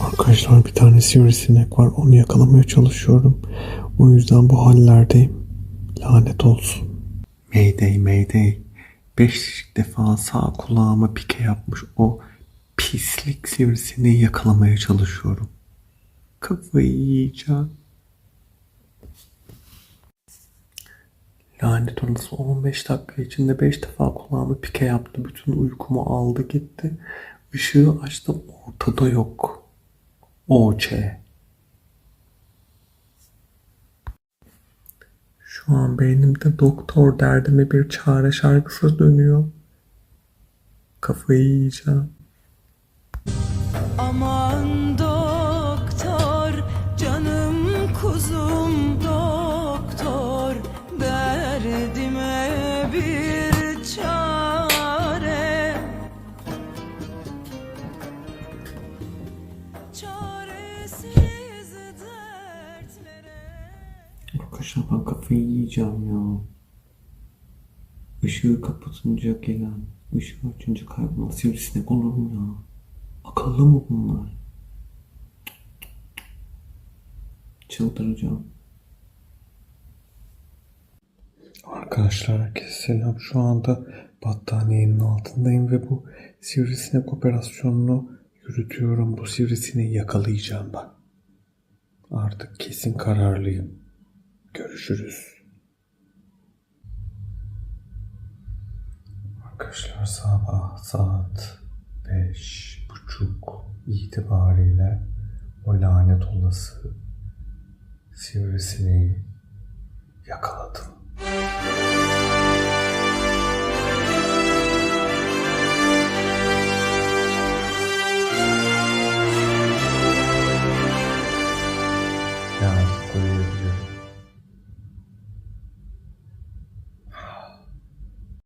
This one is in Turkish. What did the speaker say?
Arkadaşlar bir tane sivrisinek var. Onu yakalamaya çalışıyorum. O yüzden bu hallerdeyim. Lanet olsun. Mayday mayday. Beş defa sağ kulağıma pike yapmış o pislik sivrisineği yakalamaya çalışıyorum. Kafayı yiyeceğim. Lanet olası 15 dakika içinde 5 defa kulağıma pike yaptı. Bütün uykumu aldı gitti. Işığı açtım ortada yok. OÇ. Şu an beynimde doktor derdime bir çare şarkısı dönüyor. Kafayı yiyeceğim. Aman doktor, canım kuzum doktor, derdime bir çare. Çaresiz Arkadaşlar ben kafayı yiyeceğim ya. Işığı kapatınca gelen, ışığı açınca kaybolan sivrisinek olur mu ya? Akıllı mı bunlar? Çıldıracağım. Arkadaşlar herkese selam. Şu anda battaniyenin altındayım ve bu sivrisinek operasyonunu yürütüyorum. Bu sivrisineği yakalayacağım ben. Artık kesin kararlıyım. Görüşürüz. Arkadaşlar sabah saat beş buçuk itibariyle o lanet olası sivrisineği yakaladım.